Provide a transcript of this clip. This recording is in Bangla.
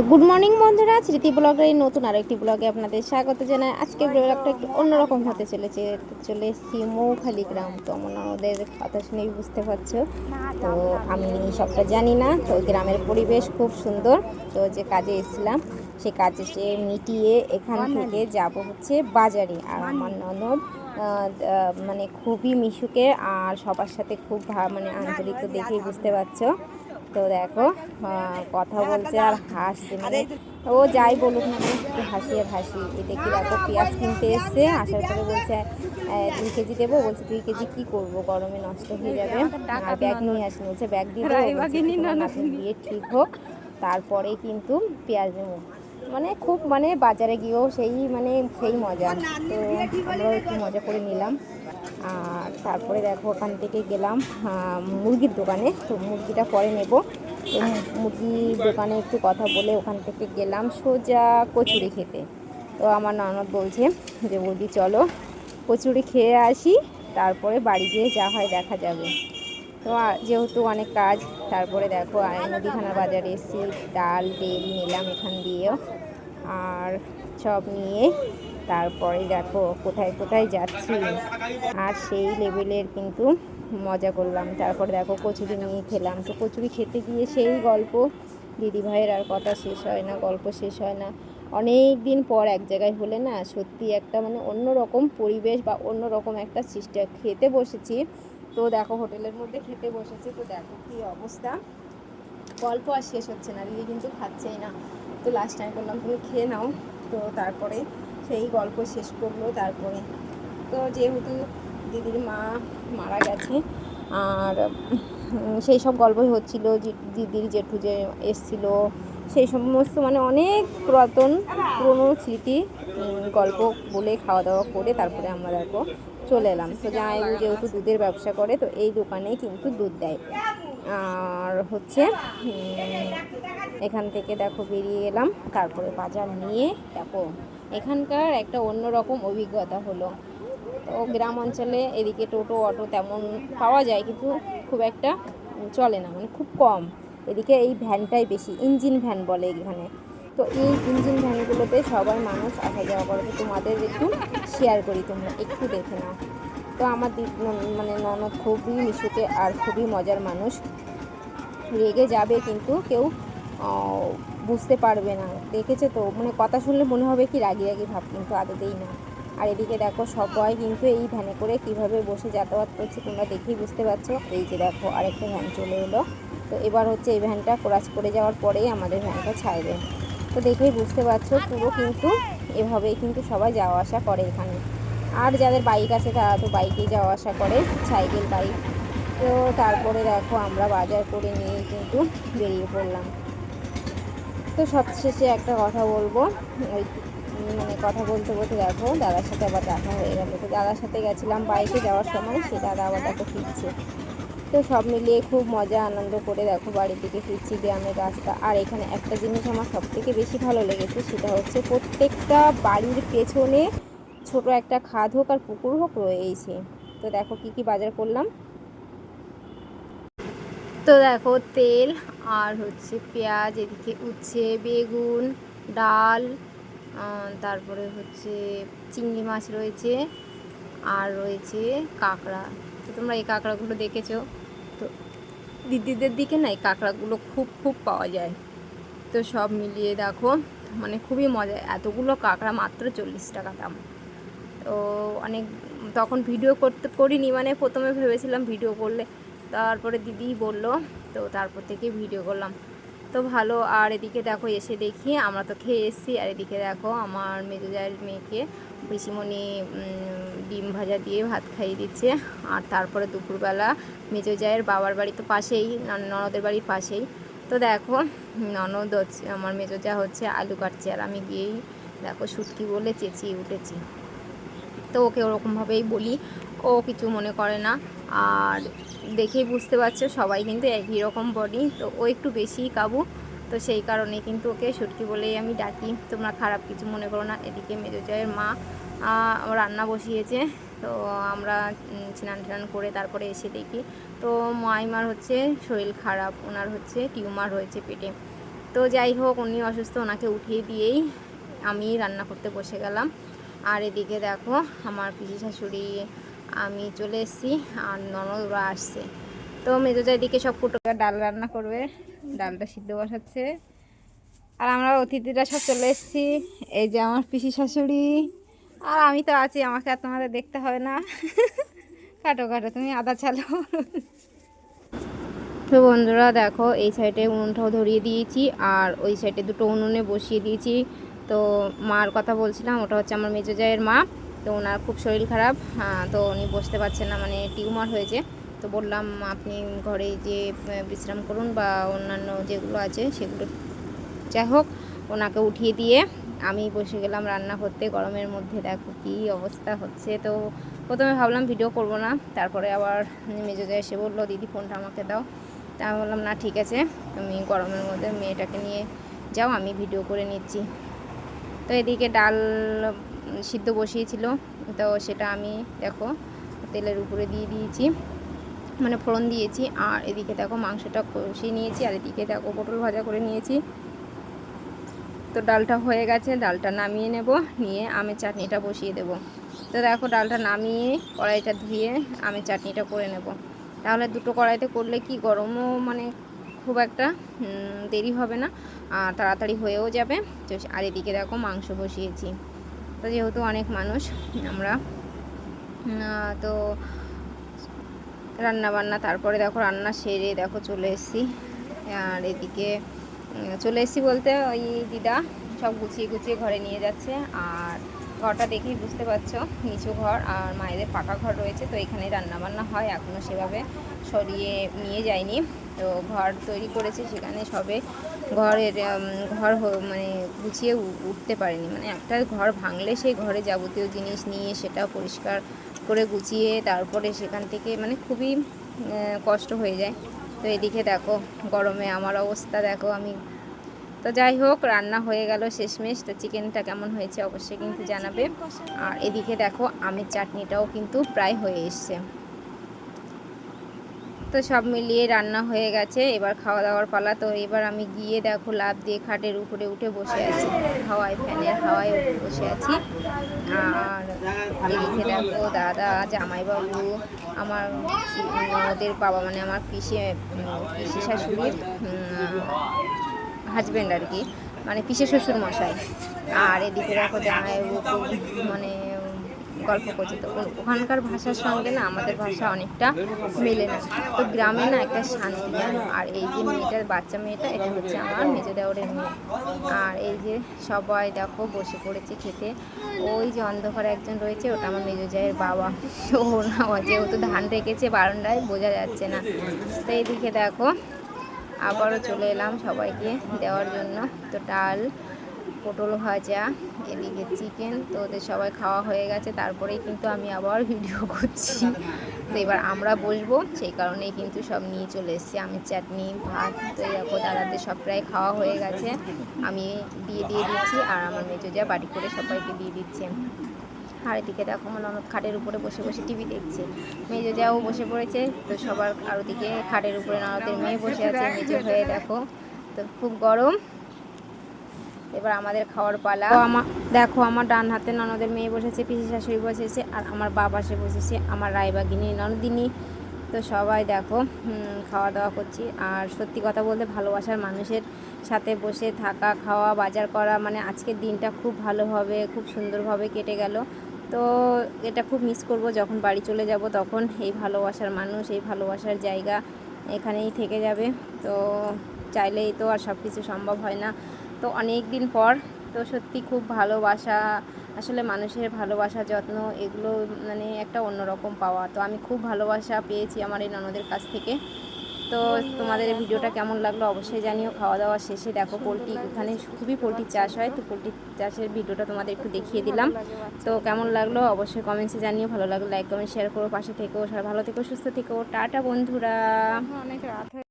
তো গুড মর্নিং বন্ধুরা স্মৃতি ব্লগের এই নতুন আরও একটি ব্লগে আপনাদের স্বাগত জানাই। আজকে ব্লগটা একটু অন্যরকম হতে চলেছে। চলে এসেছি মৌখালি গ্রাম। তো আমার ওদের কথা শুনেই বুঝতে পারছ। তো আমি সবটা জানি না। তো গ্রামের পরিবেশ খুব সুন্দর। তো যে কাজে এসেছিলাম সে কাজে সে মিটিয়ে এখান থেকে যাব হচ্ছে বাজারে। আর আমার ননদ মানে খুবই মিশুকে আর সবার সাথে খুব ভা- মানে আন্তরিক দেখেই বুঝতে পারছ। তো দেখো কথা বলছে আর হাসছে মানে। ও যাই বলুক না একটু হাসি আর হাসি এ দেখি দেখো পেঁয়াজ কিনতে এসছে আসার পরে বলছে দুই কেজি দেবো বলছে দুই কেজি কি করব গরমে নষ্ট হয়ে যাবে। আর ব্যাগ নিয়ে আসেনি বলছে ব্যাগ দিয়ে ঠিক হোক। তারপরে কিন্তু পেঁয়াজ নেব। মানে খুব মানে বাজারে গিয়েও সেই মানে সেই মজা। তো আমরাও একটু মজা করে নিলাম। তারপরে দেখো ওখান থেকে গেলাম মুরগির দোকানে। তো মুরগিটা পরে নেব। মুরগির দোকানে একটু কথা বলে ওখান থেকে গেলাম সোজা কচুরি খেতে। তো আমার ননদ বলছে যে, বৌদি, চলো কচুরি খেয়ে আসি, তারপরে বাড়ি গিয়ে যা হয় দেখা যাবে। তো যেহেতু অনেক কাজ, তারপরে দেখো আর মুদিখানার বাজারে এসেছি, ডাল, তেল নিলাম এখান দিয়েও। আর সব নিয়ে তারপরে দেখো কোথায় কোথায় যাচ্ছি। আর সেই লেভেলের কিন্তু মজা করলাম। তারপরে দেখো কচুরি নিয়ে খেলাম। তো কচুরি খেতে গিয়ে সেই গল্প, দিদিভাইয়ের আর কথা শেষ হয় না, গল্প শেষ হয় না। অনেক দিন পর এক জায়গায় হলে না সত্যি একটা মানে অন্য রকম পরিবেশ বা অন্য রকম একটা সিস্টেম খেতে বসেছি। তো দেখো হোটেলের মধ্যে খেতে বসেছি। তো দেখো কি অবস্থা। গল্প আর শেষ হচ্ছে না। দিদি কিন্তু খাচ্ছেই না। তো লাস্ট টাইম বললাম তুমি খেয়ে নাও। তো তারপরে সেই গল্প শেষ করল তারপরে। তো যেহেতু দিদির মা মারা গেছে, আর সেই সব গল্পই হচ্ছিল দিদির জেঠু যে এসছিল, সেই সমস্ত মানে অনেক পুরাতন, পুরনো স্মৃতি গল্প বলে খাওয়া দাওয়া করে তারপরে আমরা দেখো চলে এলাম। তো জামাইবু যেহেতু দুধের ব্যবসা করে, তো এই দোকানে কিন্তু দুধ দেয়। আর হচ্ছে এখান থেকে দেখো বেরিয়ে এলাম, তারপরে বাজার নিয়ে দেখো এখানকার একটা অন্যরকম অভিজ্ঞতা হলো। তো গ্রাম অঞ্চলে এদিকে টোটো, অটো তেমন পাওয়া যায়, কিন্তু খুব একটা চলে না মানে খুব কম। এদিকে এই ভ্যানটাই বেশি, ইঞ্জিন ভ্যান বলে এখানে। তো এই ইঞ্জিন ভ্যানগুলোতে সবাই মানুষ আসা যাওয়া করে। তো তোমাদের একটু শেয়ার করি তোমরা, একটু দেখে নাও। তো আমার মানে ননদ খুবই মিশুকে আর খুবই মজার মানুষ। রেগে যাবে কিন্তু কেউ বুঝতে পারবে না। দেখেছে তো? মানে কথা শুনলে মনে হবে কি রাগি রাগি ভাব, কিন্তু আদতেই না। আর এদিকে দেখো সবাই কিন্তু এই ভ্যানে করে কীভাবে বসে যাতায়াত করছে তোমরা দেখেই বুঝতে পারছ। এই যে দেখো আরেকটা ভ্যান চলে এলো। তো এবার হচ্ছে এই ভ্যানটা ক্রাস করে যাওয়ার পরেই আমাদের ভ্যানটা ছাড়বে। তো দেখেই বুঝতে পারছ, পুরো কিন্তু এভাবেই কিন্তু সবাই যাওয়া আসা করে এখানে। আর যাদের বাইক আছে তারা তো বাইকেই যাওয়া আসা করে সাইকেল বাইক তো তারপরে দেখো আমরা বাজার করে নিয়ে কিন্তু বেরিয়ে পড়লাম। তো সবশেষে একটা কথা বলব। ওই মানে কথা বলতে বলতে দেখো, দাদার সাথে আবার দেখা হয়ে গেল। তো দাদার সাথে গেছিলাম বাইকে যাওয়ার সময় সে দাদা আবার দেখো ফিরছে। তো সব মিলিয়ে খুব মজা, আনন্দ করে দেখো বাড়ির দিকে ফিরছি গ্রামের রাস্তা। আর এখানে একটা জিনিস আমার সব থেকে বেশি ভালো লেগেছে, সেটা হচ্ছে প্রত্যেকটা বাড়ির পেছনে ছোট একটা খাদ হোক আর পুকুর হোক রয়েছে তো দেখো কি কি বাজার করলাম। তো দেখো তেল আর হচ্ছে পেঁয়াজ, এদিকে উচ্ছে, বেগুন, ডাল তারপরে হচ্ছে চিংড়ি মাছ রয়েছে আর রয়েছে কাঁকড়া। তো তোমরা এই কাঁকড়াগুলো দেখেছ? তো দিদিদের দিকে না এই কাঁকড়াগুলো খুব খুব পাওয়া যায়। তো সব মিলিয়ে দেখো মানে খুবই মজা। এতগুলো কাঁকড়া মাত্র চল্লিশ টাকা দাম। তো অনেক, তখন ভিডিও করতে করিনি মানে প্রথমে ভেবেছিলাম ভিডিও করলে। তারপরে দিদি বলল তো তারপর থেকে ভিডিও করলাম। তো ভালো, আর এদিকে দেখো এসে দেখি আমরা তো খেয়ে এসেছি। আর এদিকে দেখো আমার মেজোজায়ের মেয়েকে পিসিমণি ডিম ভাজা দিয়ে ভাত খাইয়ে দিচ্ছে। আর তারপরে দুপুরবেলা মেজোজায়ের বাবার বাড়ি তো পাশেই, নন- ননদের বাড়ির পাশেই। তো দেখো ননদ হচ্ছে, আমার মেজোজা হচ্ছে আলু কাটছে। আর আমি গিয়েই দেখো শুটকি বলে চেঁচিয়ে উঠেছি। তো ওকে ওরকমভাবেই বলি ও কিছু মনে করে না। আর দেখেই বুঝতে পারছ, সবাই কিন্তু একই রকম বডি তো ও একটু বেশিই কাবু। তো সেই কারণে কিন্তু ওকে সুটকি বলেই আমি ডাকি, তোমরা খারাপ কিছু মনে করো না। এদিকে মেজোজয়ের মা রান্না বসিয়েছে। তো আমরা স্নান টান করে তারপরে এসে দেখি, তো মাইমার হচ্ছে শরীর খারাপ, ওনার হচ্ছে টিউমার হয়েছে পেটে। তো যাই হোক, উনি অসুস্থ, ওনাকে উঠিয়ে দিয়েই আমি রান্না করতে বসে গেলাম। আর এদিকে দেখো, আমার পিসি শাশুড়ি আমি চলে এসেছি আর ননদ ওরা আসছে। তো মেজোজা এদিকে সব কুটো ডাল রান্না করবে ডালটা সিদ্ধ বসাচ্ছে। আর আমরা অতিথিরা সব চলে এসেছি এই যে আমার পিসি শাশুড়ি। আর আমি তো আছি আমাকে আর তোমাদের দেখতে হবে না। কাটো কাটো তুমি আদা চালো তো বন্ধুরা দেখো এই সাইডে উনুনটাও ধরিয়ে দিয়েছি আর ওই সাইডে দুটো উনুনে বসিয়ে দিয়েছি। তো মার কথা বলছিলাম ওটা হচ্ছে আমার মেজো জায়ের মা। তো ওনার খুব শরীর খারাপ তো উনি বসতে পারছেন না মানে টিউমার হয়েছে। তো বললাম, আপনি ঘরে যে বিশ্রাম করুন বা অন্যান্য যেগুলো আছে সেগুলো। যাই হোক, ওনাকে উঠিয়ে দিয়ে আমি বসে গেলাম রান্না করতে, গরমের মধ্যে দেখো কী অবস্থা হচ্ছে। তো প্রথমে ভাবলাম ভিডিও করব না, তারপরে আবার মেজোজা এসে বলল, দিদি ফোনটা আমাকে দাও। তা আমি বললাম, না, ঠিক আছে, তুমি গরমের মধ্যে মেয়েটাকে নিয়ে যাও, আমি ভিডিও করে নিচ্ছি। তো এদিকে ডাল সিদ্ধ বসিয়েছিল। তো সেটা আমি দেখো তেলের উপরে দিয়ে দিয়েছি। মানে ফোড়ন দিয়েছি। আর এদিকে দেখো মাংসটা কষিয়ে নিয়েছি। আর এদিকে দেখো পটল ভাজা করে নিয়েছি। তো ডালটা হয়ে গেছে। ডালটা নামিয়ে নেব। নিয়ে আমের চাটনিটা বসিয়ে দেব। তো দেখো ডালটা নামিয়ে কড়াইটা ধুয়ে আমের চাটনিটা করে নেব। তাহলে দুটো কড়াইতে করলে কি গরমও মানে খুব একটা দেরি হবে না। আর তাড়াতাড়ি হয়েও যাবে। তো আর এদিকে দেখো মাংস বসিয়েছি। তো যেহেতু অনেক মানুষ, আমরা তো রান্না বান্না তারপরে দেখো রান্না সেরে দেখো চলে এসেছি। আর এদিকে চলে এসেছি বলতে ওই দিদা সব গুছিয়ে গুছিয়ে ঘরে নিয়ে যাচ্ছে। আর ঘরটা দেখেই বুঝতে পারছ, নিচু ঘর আর মায়েদের পাকা ঘর রয়েছে, তো এখানে রান্না বান্না হয় এখনও সেভাবে। সরিয়ে নিয়ে যায়নি। তো ঘর তৈরি করেছে সেখানে সবে ঘরের ঘর মানে গুছিয়ে উঠতে পারেনি। মানে একটা ঘর ভাঙলে সেই ঘরে যাবতীয় জিনিস নিয়ে সেটা পরিষ্কার করে গুছিয়ে তারপরে সেখান থেকে মানে খুবই কষ্ট হয়ে যায়। তো এদিকে দেখো গরমে আমার অবস্থা দেখো আমি। তো যাই হোক রান্না হয়ে গেল শেষমেশ। তো চিকেনটা কেমন হয়েছে অবশ্যই কিন্তু জানাবে। আর এদিকে দেখো আমের চাটনিটাও কিন্তু প্রায় হয়ে এসছে। তো সব মিলিয়ে রান্না হয়ে গেছে, এবার খাওয়া দাওয়ার পালা। তো এবার আমি গিয়ে দেখো লাভ দিয়ে খাটের উপরে উঠে বসে আছি। হাওয়ায় ফ্যানের হাওয়ায় উঠে বসে আছি। আর এদিকে দেখো দাদা, জামাইবাবু, আমার ওদের বাবা মানে আমার পিসি পিসি শাশুড়ির হাজব্যান্ড আর কি মানে পিসে শ্বশুর মশাই আর এদিকে দেখো জামাইবাবু মানে গল্প করছে তো ওখানকার ভাষার সঙ্গে না আমাদের ভাষা অনেকটা মেলে না। তো গ্রামে না একটা শান্তি আর এই যে মেয়েটার বাচ্চা মেয়েটা, এটা হচ্ছে আমার মেজো দেওরের মেয়ে। আর এই যে সবাই দেখো বসে পড়েছে খেতে। ওই যে অন্ধকারে একজন রয়েছে, ওটা আমার মেজো জায়ের বাবা। ও না যেহেতু ধান রেখেছে বারান্দায়, বোঝা যাচ্ছে না। তো এইদিকে দেখো, আবারও চলে এলাম সবাইকে দেওয়ার জন্য। তো ডাল পটল ভাজা, এদিকে চিকেন তো ওদের সবাই খাওয়া হয়ে গেছে। তারপরেই কিন্তু আমি আবার ভিডিও করছি। তো এবার আমরা বসবো। সেই কারণেই কিন্তু সব নিয়ে চলে এসেছি। আমি চাটনি, ভাত, তো দাদাদের সব প্রায় খাওয়া হয়ে গেছে। আমি দিয়ে দিয়ে দিচ্ছি আর আমার মেজো যা বাড়ি করে সবাইকে দিয়ে দিচ্ছে। আর এদিকে দেখো আমার ননদ খাটের উপরে বসে বসে টিভি দেখছে। মেজো যাও বসে পড়েছে। তো সবার আর ওদিকে খাটের উপরে ননদের মেয়ে বসে আছে। মেজো হয়ে দেখো। তো খুব গরম। এবার আমাদের খাওয়ার পালা। আমার দেখো, আমার ডান হাতে ননদের মেয়ে বসেছে, পিসি শাশুড়ি বসেছে, আর আমার বাবা সে বসেছে, আমার রায়বাগিনী, ননদিনী। তো সবাই দেখো খাওয়া দাওয়া করছি। আর সত্যি কথা বলতে ভালোবাসার মানুষের সাথে বসে থাকা, খাওয়া, বাজার করা মানে আজকের দিনটা খুব ভালোভাবে খুব সুন্দরভাবে কেটে গেল। তো এটা খুব মিস করব, যখন বাড়ি চলে যাব, তখন এই ভালোবাসার মানুষ, এই ভালোবাসার জায়গা এখানেই থেকে যাবে। তো চাইলেই তো আর সব কিছু সম্ভব হয় না। তো অনেক দিন পর, তো সত্যি খুব ভালোবাসা, আসলে মানুষের ভালোবাসা, যত্ন, এগুলো মানে একটা অন্যরকম পাওয়া। তো আমি খুব ভালোবাসা পেয়েছি আমার এই ননদের কাছ থেকে। তো তোমাদের ভিডিওটা কেমন লাগল অবশ্যই জানিও। খাওয়া দাওয়া শেষে দেখো পোলট্রি এখানে খুবই পোলট্রির চাষ হয়, তো পোলট্রি চাষের ভিডিওটা তোমাদের একটু দেখিয়ে দিলাম। তো কেমন লাগল অবশ্যই কমেন্টসে জানিও। ভালো লাগল লাইক কমেন্ট শেয়ার করো, পাশে থেকো, সবাই ভালো থেকো, সুস্থ থেকো। টাটা বন্ধুরা। অনেক রাত